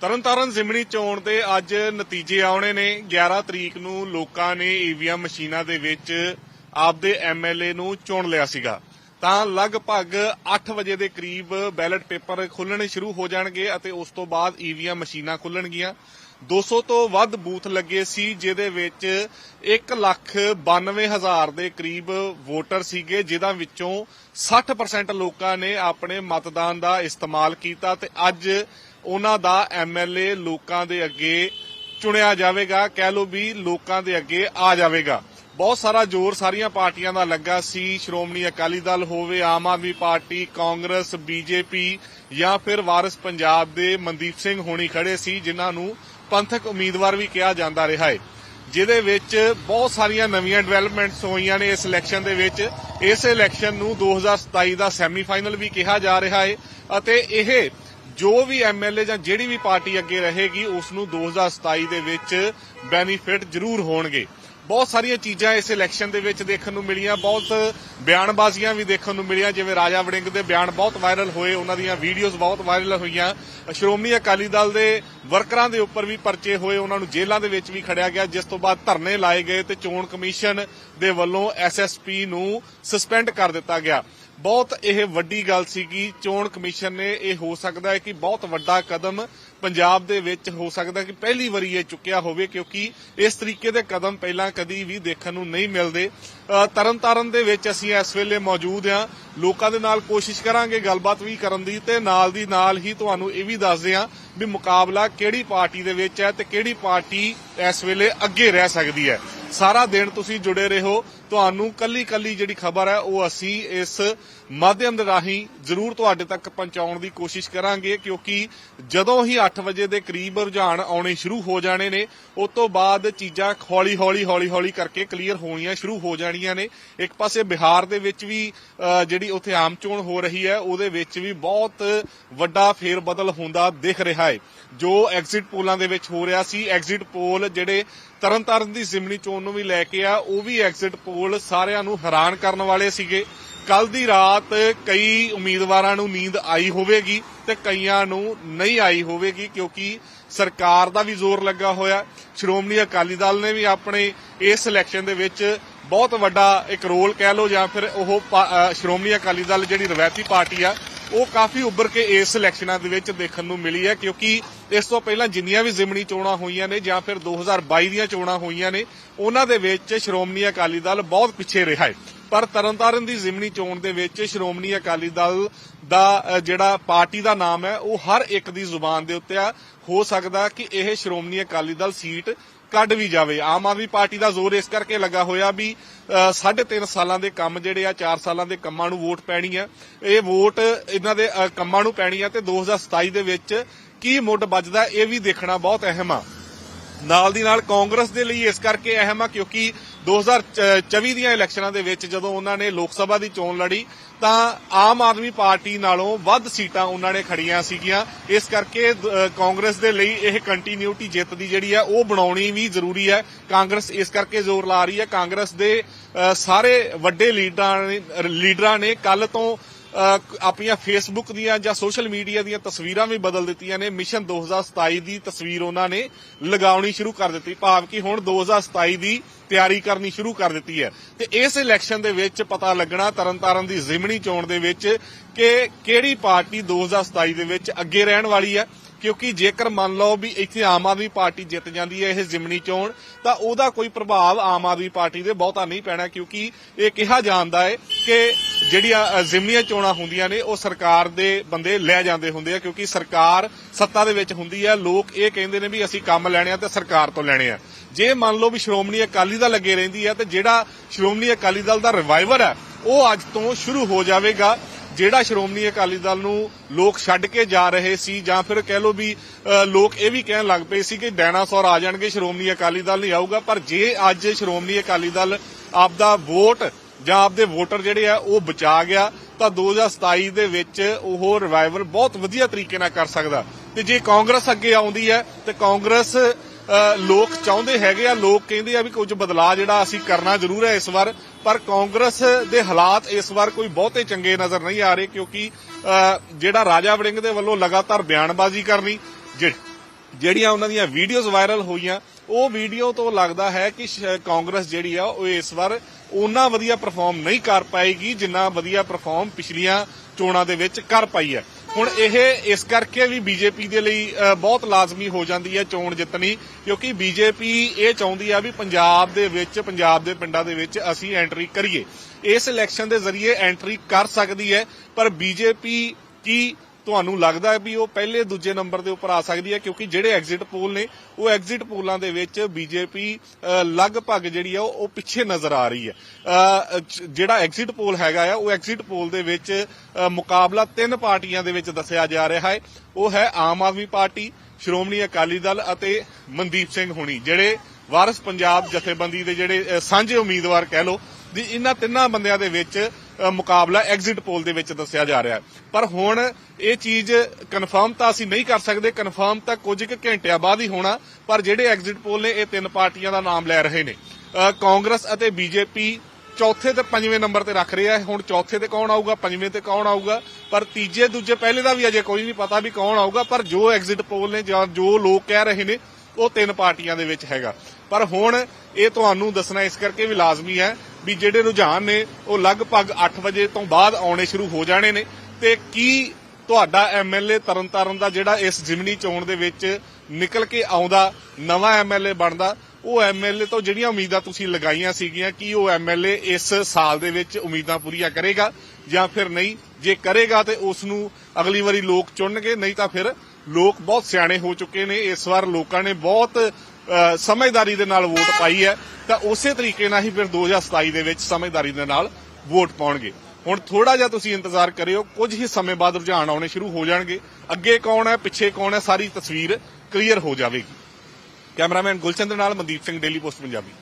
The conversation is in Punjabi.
ਤਰਨਤਾਰਨ ਜ਼ਿਮਨੀ ਚੋਣ ਦੇ ਅੱਜ ਨਤੀਜੇ ਆਉਣੇ ਨੇ। 11 ਤਰੀਕ ਨੂੰ ਲੋਕਾਂ ਨੇ ਈਵੀਐਮ ਮਸ਼ੀਨਾਂ ਦੇ ਵਿੱਚ ਆਪਦੇ ਐਮਐਲਏ ਨੂੰ ਚੁਣ ਲਿਆ ਸੀਗਾ। ਤਾਂ ਲਗਭਗ 8 ਵਜੇ ਦੇ ਕਰੀਬ ਬੈਲਟ ਪੇਪਰ ਖੁੱਲਣੇ ਸ਼ੁਰੂ ਹੋ ਜਾਣਗੇ ਅਤੇ ਉਸ ਤੋਂ ਬਾਅਦ ਈਵੀਐਮ ਮਸ਼ੀਨਾਂ ਖੁੱਲਣਗੀਆਂ 200 ਤੋਂ ਵੱਧ ਬੂਥ ਲੱਗੇ ਸੀ, ਜਿਹਦੇ ਵਿੱਚ 1 ਲੱਖ 92 ਹਜ਼ਾਰ ਦੇ ਕਰੀਬ ਵੋਟਰ ਸੀਗੇ ਜਿਨ੍ਹਾਂ ਵਿੱਚੋਂ 60% ਲੋਕਾਂ ਨੇ ਆਪਣੇ ਮਤਦਾਨ ਦਾ ਇਸਤੇਮਾਲ ਕੀਤਾ ਤੇ ਅੱਜ ਉਹਨਾਂ ਦਾ ਐਮਐਲਏ ਲੋਕਾਂ ਦੇ ਅੱਗੇ ਚੁਣਿਆ ਜਾਵੇਗਾ। ਕਹਿ ਲੋ ਵੀ ਲੋਕਾਂ ਦੇ ਅੱਗੇ ਆ ਜਾਵੇਗਾ। ਬਹੁਤ ਸਾਰਾ ਜ਼ੋਰ ਸਾਰੀਆਂ ਪਾਰਟੀਆਂ ਦਾ ਲੱਗਾ ਸੀ। ਸ਼੍ਰੋਮਣੀ ਅਕਾਲੀ ਦਲ ਹੋਵੇ, ਆਮ ਆਦਮੀ ਪਾਰਟੀ, ਕਾਂਗਰਸ, ਬੀਜੇਪੀ ਜਾਂ ਫਿਰ ਵਾਰਿਸ ਪੰਜਾਬ ਦੇ ਮਨਦੀਪ ਸਿੰਘ ਹੋਣੀ ਖੜੇ ਸੀ, ਜਿਨ੍ਹਾਂ ਨੂੰ ਪੰਥਕ ਉਮੀਦਵਾਰ ਵੀ ਕਿਹਾ ਜਾਂਦਾ ਰਿਹਾ ਹੈ। ਜਿਹਦੇ ਵਿੱਚ ਬਹੁਤ ਸਾਰੀਆਂ ਨਵੀਆਂ ਡਿਵੈਲਪਮੈਂਟਸ ਹੋਈਆਂ ਨੇ ਇਸ ਇਲੈਕਸ਼ਨ ਦੇ ਵਿੱਚ। ਇਸ ਇਲੈਕਸ਼ਨ ਨੂੰ 2027 ਦਾ ਸੈਮੀਫਾਈਨਲ ਵੀ ਕਿਹਾ ਜਾ ਰਿਹਾ ਹੈ ਅਤੇ ਇਹ ਜੋ ਵੀ ਐਮਐਲਏ ਜਾਂ ਜਿਹੜੀ ਵੀ ਪਾਰਟੀ ਅੱਗੇ ਰਹੇਗੀ, ਉਸ ਨੂੰ 2027 ਦੇ ਵਿੱਚ ਬੈਨੀਫਿਟ ਜ਼ਰੂਰ ਹੋਣਗੇ। ਬਹੁਤ ਸਾਰੀਆਂ ਚੀਜ਼ਾਂ ਇਸ ਇਲੈਕਸ਼ਨ ਦੇ ਵਿੱਚ ਦੇਖਣ ਨੂੰ ਮਿਲੀਆਂ, ਬਹੁਤ ਬਿਆਨਬਾਜ਼ੀਆਂ ਵੀ ਦੇਖਣ ਨੂੰ ਮਿਲੀਆਂ, ਜਿਵੇਂ ਰਾਜਾ ਵੜਿੰਗ ਦੇ ਬਿਆਨ ਬਹੁਤ ਵਾਇਰਲ ਹੋਏ, ਉਹਨਾਂ ਦੀਆਂ ਵੀਡੀਓਜ਼ ਬਹੁਤ ਵਾਇਰਲ ਹੋਈਆਂ। ਸ਼੍ਰੋਮਣੀ ਅਕਾਲੀ ਦਲ ਦੇ ਵਰਕਰਾਂ ਦੇ ਉੱਪਰ ਵੀ ਪਰਚੇ ਹੋਏ, ਉਹਨਾਂ ਨੂੰ ਜੇਲ੍ਹਾਂ ਦੇ ਵਿੱਚ ਵੀ ਖੜਿਆ ਗਿਆ, ਜਿਸ ਤੋਂ ਬਾਅਦ ਧਰਨੇ ਲਾਏ ਗਏ ਤੇ ਚੋਣ ਕਮਿਸ਼ਨ ਦੇ ਵੱਲੋਂ ਐਸਐਸਪੀ ਨੂੰ ਸਸਪੈਂਡ ਕਰ ਦਿੱਤਾ ਗਿਆ। ਬਹੁਤ ਇਹ ਵੱਡੀ ਗੱਲ ਸੀਗੀ, ਚੋਣ ਕਮਿਸ਼ਨ ਨੇ ਇਹ ਹੋ ਸਕਦਾ ਹੈ ਕਿ ਬਹੁਤ ਵੱਡਾ ਕਦਮ ਪੰਜਾਬ ਦੇ ਵਿੱਚ ਹੋ ਸਕਦਾ ਕਿ ਪਹਿਲੀ ਵਾਰੀ ਇਹ ਚੁੱਕਿਆ ਹੋਵੇ ਕਿਉਂਕਿ ਇਸ ਤਰੀਕੇ ਦੇ ਕਦਮ ਪਹਿਲਾਂ ਕਦੀ ਵੀ ਦੇਖਣ ਨੂੰ ਨਹੀਂ ਮਿਲਦੇ। ਅ, ਤਰਨਤਾਰਨ ਦੇ ਵਿੱਚ ਅਸੀਂ ਇਸ ਵੇਲੇ ਮੌਜੂਦ ਹਾਂ। ਲੋਕਾਂ ਦੇ ਨਾਲ ਕੋਸ਼ਿਸ਼ ਕਰਾਂਗੇ ਗੱਲਬਾਤ ਵੀ ਕਰਨ ਦੀ ਤੇ ਨਾਲ ਦੀ ਨਾਲ ਹੀ ਤੁਹਾਨੂੰ ਇਹ ਵੀ ਦੱਸਦੇ ਹਾਂ ਵੀ ਮੁਕਾਬਲਾ ਕਿਹੜੀ ਪਾਰਟੀ ਦੇ ਵਿੱਚ ਹੈ ਤੇ ਕਿਹੜੀ ਪਾਰਟੀ ਇਸ ਵੇਲੇ ਅੱਗੇ ਰਹਿ ਸਕਦੀ ਹੈ। ਸਾਰਾ ਦਿਨ ਤੁਸੀਂ ਜੁੜੇ ਰਹੋ। ਤੁਹਾਨੂੰ ਕੱਲੀ ਕੱਲੀ ਜਿਹੜੀ ਖਬਰ ਹੈ ਉਹ ਅਸੀਂ ਇਸ ਮਾਧਿਅਮ ਦੇ ਰਾਹੀਂ ਜ਼ਰੂਰ ਤੁਹਾਡੇ ਤੱਕ ਪਹੁੰਚਾਉਣ ਦੀ ਕੋਸ਼ਿਸ਼ ਕਰਾਂਗੇ, ਕਿਉਂਕਿ ਜਦੋਂ ਹੀ 8 ਵਜੇ ਦੇ ਕਰੀਬ ਰੁਝਾਨ ਆਉਣੇ ਸ਼ੁਰੂ ਹੋ ਜਾਣੇ ਨੇ, ਉਸ ਤੋਂ ਬਾਅਦ ਚੀਜ਼ਾਂ ਹੌਲੀ ਹੌਲੀ ਹੌਲੀ ਹੌਲੀ ਕਰਕੇ ਕਲੀਅਰ ਹੋਣੀਆਂ ਸ਼ੁਰੂ ਹੋ ਜਾਣੀਆਂ ਨੇ। ਇੱਕ ਪਾਸੇ ਬਿਹਾਰ ਦੇ ਵਿੱਚ ਵੀ ਜਿਹੜੀ ਉੱਥੇ ਆਮ ਚੋਣ ਹੋ ਰਹੀ ਹੈ, ਉਹਦੇ ਵਿੱਚ ਵੀ ਬਹੁਤ ਵੱਡਾ ਫੇਰ ਬਦਲ ਹੁੰਦਾ ਦਿਖ ਰਿਹਾ ਹੈ। ਜੋ ਐਗਜ਼ਿਟ ਪੋਲਾਂ ਦੇ ਵਿੱਚ ਹੋ ਰਿਹਾ ਸੀ ਐਗਜ਼ਿਟ ਪੋਲ ਜਿਹੜੇ ਤਰਨਤਾਰਨ ਦੀ ਜ਼ਿਮਨੀ ਚੋਣ ਨੂੰ ਵੀ ਲੈ ਕੇ ਆ, ਉਹ ਵੀ ਐਗਜ਼ਿਟ ਪੋਲ ਸਾਰਿਆਂ ਨੂੰ ਹੈਰਾਨ ਕਰਨ ਵਾਲੇ ਸੀਗੇ। ਕੱਲ ਦੀ ਰਾਤ ਕਈ ਉਮੀਦਵਾਰਾਂ ਨੂੰ ਨੀਂਦ ਆਈ ਹੋਵੇਗੀ ਤੇ ਕਈਆਂ ਨੂੰ ਨਹੀਂ ਆਈ ਹੋਵੇਗੀ ਕਿਉਂਕਿ ਸਰਕਾਰ ਦਾ ਵੀ ਜ਼ੋਰ ਲੱਗਾ ਹੋਇਆ। ਸ਼੍ਰੋਮਣੀ ਅਕਾਲੀ ਦਲ ਨੇ ਵੀ ਆਪਣੇ ਇਸ ਇਲੈਕਸ਼ਨ ਦੇ ਵਿੱਚ ਬਹੁਤ ਵੱਡਾ ਇੱਕ ਰੋਲ ਕਹਿ ਲਓ ਜਾਂ ਫਿਰ ਉਹ ਸ਼੍ਰੋਮਣੀ ਅਕਾਲੀ ਦਲ ਜਿਹੜੀ ਰਵਾਇਤੀ ਪਾਰਟੀ ਆ, ਉਹ ਕਾਫੀ ਉੱਭਰ ਕੇ ਇਸ ਇਲੈਕਸ਼ਨਾਂ ਦੇ ਵਿੱਚ ਦੇਖਣ ਨੂੰ ਮਿਲੀ ਹੈ ਕਿਉਂਕਿ ਇਸ ਤੋਂ ਪਹਿਲਾਂ ਜਿੰਨੀਆਂ ਵੀ ਜ਼ਿਮਨੀ ਚੋਣਾਂ ਹੋਈਆਂ ਨੇ ਜਾਂ ਫਿਰ 2022 ਦੀਆਂ ਚੋਣਾਂ ਹੋਈਆਂ ਨੇ, ਉਹਨਾਂ ਦੇ ਵਿੱਚ ਸ਼੍ਰੋਮਣੀ ਅਕਾਲੀ ਦਲ ਬਹੁਤ ਪਿੱਛੇ ਰਿਹਾ ਹੈ। ਪਰ ਤਰਨਤਾਰਨ ਦੀ ਜ਼ਿਮਨੀ ਚੋਣ ਦੇ ਵਿੱਚ ਸ਼੍ਰੋਮਣੀ ਅਕਾਲੀ ਦਲ ਦਾ ਜਿਹੜਾ ਪਾਰਟੀ ਦਾ ਨਾਮ ਹੈ ਉਹ ਹਰ ਇੱਕ ਦੀ ਜ਼ੁਬਾਨ ਦੇ ਉੱਤੇ ਆ। ਹੋ ਸਕਦਾ ਕਿ ਇਹ ਸ਼੍ਰੋਮਣੀ ਅਕਾਲੀ ਦਲ ਸੀਟ ਕੱਢ ਵੀ ਜਾਵੇ। ਆਮ ਆਦਮੀ ਪਾਰਟੀ ਦਾ ਜ਼ੋਰ ਇਸ ਕਰਕੇ ਲੱਗਾ ਹੋਇਆ ਵੀ ਅ, ਸਾਢੇ ਤਿੰਨ ਸਾਲਾਂ ਦੇ ਕੰਮ ਜਿਹੜੇ ਆ 4 ਸਾਲਾਂ ਦੇ ਕੰਮਾਂ ਨੂੰ ਵੋਟ ਪੈਣੀ ਆ। ਇਹ ਵੋਟ ਇਹਨਾਂ ਦੇ ਕੰਮਾਂ ਨੂੰ ਪੈਣੀ ਆ ਤੇ 2027 ਦੇ ਵਿੱਚ ਕੀ ਮੁੱਢ ਵੱਜਦਾ ਇਹ ਵੀ ਦੇਖਣਾ ਬਹੁਤ ਅਹਿਮ ਆ। ਨਾਲ ਦੀ ਨਾਲ ਕਾਂਗਰਸ ਦੇ ਲਈ ਇਸ ਕਰਕੇ ਅਹਿਮ ਆ ਕਿਉਂਕਿ 2024 ਦੀਆਂ ਇਲੈਕਸ਼ਨਾਂ ਦੇ ਵਿੱਚ ਜਦੋਂ ਉਹਨਾਂ ਨੇ ਲੋਕ ਸਭਾ ਦੀ ਚੋਣ ਲੜੀ, ਤਾਂ ਆਮ ਆਦਮੀ ਪਾਰਟੀ ਨਾਲੋਂ ਵੱਧ ਸੀਟਾਂ ਉਹਨਾਂ ਨੇ ਖੜੀਆਂ ਸੀਗੀਆਂ। ਇਸ ਕਰਕੇ ਕਾਂਗਰਸ ਦੇ ਲਈ ਇਹ ਕੰਟੀਨਿਊਟੀ ਜਿੱਤ ਦੀ ਜਿਹੜੀ ਆ, ਉਹ ਬਣਾਉਣੀ ਵੀ ਜ਼ਰੂਰੀ ਹੈ ਕਾਂਗਰਸ ਇਸ ਕਰਕੇ ਜ਼ੋਰ ਲਾ ਰਹੀ ਹੈ ਕਾਂਗਰਸ ਦੇ ਸਾਰੇ ਵੱਡੇ ਲੀਡਰਾਂ ਨੇ ਲੀਡਰਾਂ ਨੇ ਕੱਲ ਤੋਂ ਆਪਣੀਆਂ ਫੇਸਬੁੱਕ ਦੀਆਂ ਜਾਂ ਸੋਸ਼ਲ ਮੀਡੀਆ ਦੀਆਂ ਤਸਵੀਰਾਂ ਵੀ ਬਦਲ ਦਿੱਤੀਆਂ ਨੇ। ਮਿਸ਼ਨ 2027 ਦੀ ਤਸਵੀਰ ਉਹਨਾਂ ਨੇ ਲਗਾਉਣੀ ਸ਼ੁਰੂ ਕਰ ਦਿੱਤੀ। ਭਾਵ ਕਿ ਹੁਣ 2027 ਦੀ ਤਿਆਰੀ ਕਰਨੀ ਸ਼ੁਰੂ ਕਰ ਦਿੱਤੀ ਹੈ। ਤੇ ਇਸ ਇਲੈਕਸ਼ਨ ਦੇ ਵਿੱਚ ਪਤਾ ਲੱਗਣਾ, ਤਰਨਤਾਰਨ ਦੀ ਜ਼ਿਮਨੀ ਚੋਣ ਦੇ ਵਿੱਚ ਕਿ ਕਿਹੜੀ ਪਾਰਟੀ 2027 ਦੇ ਵਿੱਚ ਅੱਗੇ ਰਹਿਣ ਵਾਲੀ ਹੈ। ਕਿਉਂਕਿ ਜੇਕਰ ਮੰਨ ਲਓ ਵੀ ਇੱਥੇ ਆਮ ਆਦਮੀ ਪਾਰਟੀ ਜਿੱਤ ਜਾਂਦੀ ਹੈ ਇਹ ਜ਼ਿਮਨੀ ਚੋਣ ਤਾਂ ਉਹਦਾ ਕੋਈ ਪ੍ਰਭਾਵ ਆਮ ਆਦਮੀ ਪਾਰਟੀ ਦੇ ਬਹੁਤਾ ਨਹੀਂ ਪੈਣਾ ਕਿਉਂਕਿ ਇਹ ਕਿਹਾ ਜਾਂਦਾ ਹੈ ਕਿ ਜਿਹੜੀਆਂ ਅ, ਜ਼ਿਮਨੀਆਂ ਚੋਣਾਂ ਹੁੰਦੀਆਂ ਨੇ ਉਹ ਸਰਕਾਰ ਦੇ ਬੰਦੇ ਲੈ ਜਾਂਦੇ ਹੁੰਦੇ ਆ ਕਿਉਂਕਿ ਸਰਕਾਰ ਸੱਤਾ ਦੇ ਵਿੱਚ ਹੁੰਦੀ ਹੈ ਲੋਕ ਇਹ ਕਹਿੰਦੇ ਨੇ ਵੀ ਅਸੀਂ ਕੰਮ ਲੈਣੇ ਆ ਤੇ ਸਰਕਾਰ ਤੋਂ ਲੈਣੇ ਆ। ਜੇ ਮੰਨ ਲਓ ਵੀ ਸ਼੍ਰੋਮਣੀ ਅਕਾਲੀ ਦਲ ਲੱਗੇ ਰਹਿੰਦੀ ਹੈ ਤੇ ਜਿਹੜਾ ਸ਼੍ਰੋਮਣੀ ਅਕਾਲੀ ਦਲ ਦਾ ਰਿਵਾਈਵਰ ਹੈ ਉਹ ਅੱਜ ਤੋਂ ਸ਼ੁਰੂ ਹੋ ਜਾਵੇਗਾ ਜਿਹੜਾ ਸ਼੍ਰੋਮਣੀ ਅਕਾਲੀ ਦਲ ਨੂੰ ਲੋਕ ਛੱਡ ਕੇ ਜਾ ਰਹੇ ਸੀ ਜਾਂ ਫਿਰ ਕਹਿ ਲਓ ਵੀ ਲੋਕ ਇਹ ਵੀ ਕਹਿਣ ਲੱਗ ਪਏ ਸੀ ਕਿ ਡਾਇਨਾਸੌਰ ਆ ਜਾਣਗੇ, ਸ਼੍ਰੋਮਣੀ ਅਕਾਲੀ ਦਲ ਨਹੀਂ ਆਊਗਾ। ਪਰ ਜੇ ਅੱਜ ਸ਼੍ਰੋਮਣੀ ਅਕਾਲੀ ਦਲ ਆਪਦਾ ਵੋਟ ਜਾਂ ਆਪਦੇ ਵੋਟਰ ਜਿਹੜੇ ਆ, ਉਹ ਬਚਾ ਗਿਆ, ਤਾਂ 2027 ਦੇ ਵਿੱਚ ਉਹ ਰਿਵਾਈਵਲ ਬਹੁਤ ਵਧੀਆ ਤਰੀਕੇ ਨਾਲ ਕਰ ਸਕਦਾ। ਤੇ ਜੇ ਕਾਂਗਰਸ ਅੱਗੇ ਆਉਂਦੀ ਹੈ, ਤੇ ਕਾਂਗਰਸ ਲੋਕ ਚਾਹੁੰਦੇ ਹੈਗੇ ਆ, ਲੋਕ ਕਹਿੰਦੇ ਆ ਵੀ ਕੁਝ ਬਦਲਾਅ ਜਿਹੜਾ ਅਸੀਂ ਕਰਨਾ ਜ਼ਰੂਰ ਹੈ ਇਸ ਵਾਰ। ਪਰ ਕਾਂਗਰਸ ਦੇ ਹਾਲਾਤ ਇਸ ਵਾਰ ਕੋਈ ਬਹੁਤੇ ਚੰਗੇ ਨਜ਼ਰ ਨਹੀਂ ਆ ਰਹੇ ਕਿਉਂਕਿ ਜਿਹੜਾ ਰਾਜਾ ਵੜਿੰਗ ਦੇ ਵੱਲੋਂ ਲਗਾਤਾਰ ਬਿਆਨਬਾਜ਼ੀ ਕਰਨੀ ਜਿਹੜੀਆਂ ਉਹਨਾਂ ਦੀਆਂ ਵੀਡੀਓਜ਼ ਵਾਇਰਲ ਹੋਈਆਂ, ਉਹ ਵੀਡੀਓ ਤੋਂ ਲੱਗਦਾ ਹੈ ਕਿ ਕਾਂਗਰਸ ਜਿਹੜੀ ਆ, ਉਹ ਇਸ ਵਾਰ ਉਹਨਾਂ ਵਧੀਆ ਪਰਫਾਰਮ ਨਹੀਂ ਕਰ ਪਾਏਗੀ ਜਿੰਨਾ ਵਧੀਆ ਪਰਫਾਰਮ ਪਿਛਲੀਆਂ ਚੋਣਾਂ ਦੇ ਵਿੱਚ ਕਰ ਪਾਈ ਹੈ। ਹੁਣ ਇਹ ਇਸ ਕਰਕੇ ਵੀ ਬੀਜੇਪੀ ਦੇ ਲਈ ਬਹੁਤ ਲਾਜ਼ਮੀ ਹੋ ਜਾਂਦੀ ਹੈ ਚੋਣ ਜਿੱਤਣੀ, ਕਿਉਂਕਿ ਬੀਜੇਪੀ ਇਹ ਚਾਹੁੰਦੀ ਆ ਵੀ ਪੰਜਾਬ ਦੇ ਵਿੱਚ, ਪੰਜਾਬ ਦੇ ਪਿੰਡਾਂ ਦੇ ਵਿੱਚ ਅਸੀਂ ਐਂਟਰੀ ਕਰੀਏ। ਇਸ ਇਲੈਕਸ਼ਨ ਦੇ ਜ਼ਰੀਏ ਐਂਟਰੀ ਕਰ ਸਕਦੀ ਹੈ, ਪਰ ਬੀਜੇਪੀ ਕੀ ਤੁਹਾਨੂੰ ਲੱਗਦਾ ਹੈ ਵੀ ਉਹ ਪਹਿਲੇ ਦੂਜੇ ਨੰਬਰ ਦੇ ਉੱਪਰ ਆ ਸਕਦੀ ਹੈ, ਕਿਉਂਕਿ ਜਿਹੜੇ ਐਗਜ਼ਿਟ ਪੋਲ ਨੇ, ਉਹ ਐਗਜ਼ਿਟ ਪੋਲਾਂ ਦੇ ਵਿੱਚ ਬੀਜੇਪੀ ਲਗਭਗ ਜਿਹੜੀ ਆ, ਉਹ ਪਿੱਛੇ ਨਜ਼ਰ ਆ ਰਹੀ ਹੈ। ਜਿਹੜਾ ਐਗਜ਼ਿਟ ਪੋਲ ਹੈਗਾ ਆ, ਉਹ ਐਗਜ਼ਿਟ ਪੋਲ ਦੇ ਵਿੱਚ ਮੁਕਾਬਲਾ ਤਿੰਨ ਪਾਰਟੀਆਂ ਦੇ ਵਿੱਚ ਦੱਸਿਆ ਜਾ ਰਿਹਾ ਹੈ। ਉਹ ਹੈ ਆਮ ਆਦਮੀ ਪਾਰਟੀ, ਸ਼੍ਰੋਮਣੀ ਅਕਾਲੀ ਦਲ ਅਤੇ ਮਨਦੀਪ ਸਿੰਘ ਹੁਣੀ, ਜਿਹੜੇ ਵਾਰਸ ਪੰਜਾਬ ਜਥੇਬੰਦੀ ਦੇ ਜਿਹੜੇ ਸਾਂਝੇ ਉਮੀਦਵਾਰ ਕਹਿ ਲਓ, ਵੀ ਇਹਨਾਂ ਤਿੰਨਾਂ ਬੰਦਿਆਂ ਦੇ ਵਿੱਚ ਮੁਕਾਬਲਾ ਐਗਜ਼ਿਟ ਪੋਲ ਦੇ ਵਿੱਚ ਦੱਸਿਆ ਜਾ ਰਿਹਾ ਪਰ ਹੁਣ ਇਹ ਚੀਜ਼ ਕਨਫਰਮ ਤਾਂ ਅਸੀਂ ਨਹੀਂ ਕਰ ਸਕਦੇ ਕਨਫਰਮ ਤਾਂ ਕੁਝ ਕੁ ਘੰਟਿਆਂ ਬਾਅਦ ਹੀ ਹੋਣਾ, ਪਰ ਜਿਹੜੇ ਐਗਜ਼ਿਟ ਪੋਲ ਨੇ, ਇਹ ਤਿੰਨ ਪਾਰਟੀਆਂ ਦਾ ਨਾਮ ਲੈ ਰਹੇ ਨੇ। ਕਾਂਗਰਸ ਅਤੇ ਬੀਜੇਪੀ ਚੌਥੇ ਤੇ ਪੰਜਵੇਂ ਨੰਬਰ ਤੇ ਰੱਖ ਰਿਹਾ ਹੁਣ ਚੌਥੇ ਤੇ ਕੌਣ ਆਊਗਾ, ਪੰਜਵੇਂ ਤੇ ਕੌਣ ਆਊਗਾ? ਪਰ ਤੀਜੇ, ਦੂਜੇ, ਪਹਿਲੇ ਦਾ ਵੀ ਅਜੇ ਕੋਈ ਨਹੀਂ ਪਤਾ ਵੀ ਕੌਣ ਆਊਗਾ, ਪਰ ਜੋ ਐਗਜ਼ਿਟ ਪੋਲ ਨੇ ਜਾਂ ਜੋ ਲੋਕ ਕਹਿ ਰਹੇ ਨੇ, ਉਹ ਤਿੰਨ ਪਾਰਟੀਆਂ ਦੇ ਵਿੱਚ ਹੈਗਾ। ਪਰ ਹੁਣ ਇਹ ਤੁਹਾਨੂੰ ਦੱਸਣਾ ਇਸ ਕਰਕੇ ਵੀ ਲਾਜ਼ਮੀ ਹੈ ਵੀ ਜਿਹੜੇ ਰੁਝਾਨ ਨੇ, ਉਹ ਲਗਭਗ 8 ਵਜੇ ਤੋਂ ਬਾਅਦ ਆਉਣੇ ਸ਼ੁਰੂ ਹੋ ਜਾਣੇ ਨੇ। ਤੇ ਕੀ ਤੁਹਾਡਾ ਐਮਐਲਏ ਤਰਨਤਾਰਨ ਦਾ ਜਿਹੜਾ ਇਸ ਜ਼ਿਮਨੀ ਚੋਣ ਦੇ ਵਿੱਚ ਨਿਕਲ ਕੇ ਆਉਂਦਾ, ਨਵਾਂ ਐਮਐਲਏ ਬਣਦਾ, ਉਹ ਐਮਐਲਏ ਤੋਂ ਜਿਹੜੀਆਂ ਉਮੀਦਾਂ ਤੁਸੀਂ ਲਗਾਈਆਂ ਸੀਗੀਆਂ, ਕਿ ਉਹ ਐਮਐਲਏ ਇਸ ਸਾਲ ਦੇ ਵਿੱਚ ਉਮੀਦਾਂ ਪੂਰੀਆਂ ਕਰੇਗਾ ਜਾਂ ਫਿਰ ਨਹੀਂ? ਜੇ ਕਰੇਗਾ ਤੇ ਉਸ ਨੂੰ ਅਗਲੀ ਵਾਰੀ ਲੋਕ ਚੁਣਨਗੇ, ਨਹੀਂ ਤਾਂ ਫਿਰ ਲੋਕ ਬਹੁਤ ਸਿਆਣੇ ਹੋ ਚੁੱਕੇ ਨੇ। ਇਸ ਵਾਰ ਲੋਕਾਂ ਨੇ ਬਹੁਤ ਸਮਝਦਾਰੀ ਦੇ ਨਾਲ ਵੋਟ ਪਾਈ ਹੈ, ਤਾਂ ਉਸੇ ਤਰੀਕੇ ਨਾਲ ਹੀ ਫਿਰ 2027 ਦੇ ਵਿੱਚ ਸਮਝਦਾਰੀ ਦੇ ਨਾਲ ਵੋਟ ਪਾਉਣਗੇ। ਹੁਣ ਥੋੜਾ ਜਿਹਾ ਤੁਸੀਂ ਇੰਤਜ਼ਾਰ ਕਰਿਓ, ਕੁਝ ਹੀ ਸਮੇਂ ਬਾਅਦ ਰੁਝਾਨ ਆਉਣੇ ਸ਼ੁਰੂ ਹੋ ਜਾਣਗੇ। ਅੱਗੇ ਕੌਣ ਹੈ, ਪਿੱਛੇ ਕੌਣ ਹੈ, ਸਾਰੀ ਤਸਵੀਰ ਕਲੀਅਰ ਹੋ ਜਾਵੇਗੀ। ਕੈਮਰਾਮੈਨ ਗੁਲਚੰਦ ਨਾਲ ਮਨਦੀਪ ਸਿੰਘ ਡੇਲੀ ਪੋਸਟ ਪੰਜਾਬੀ।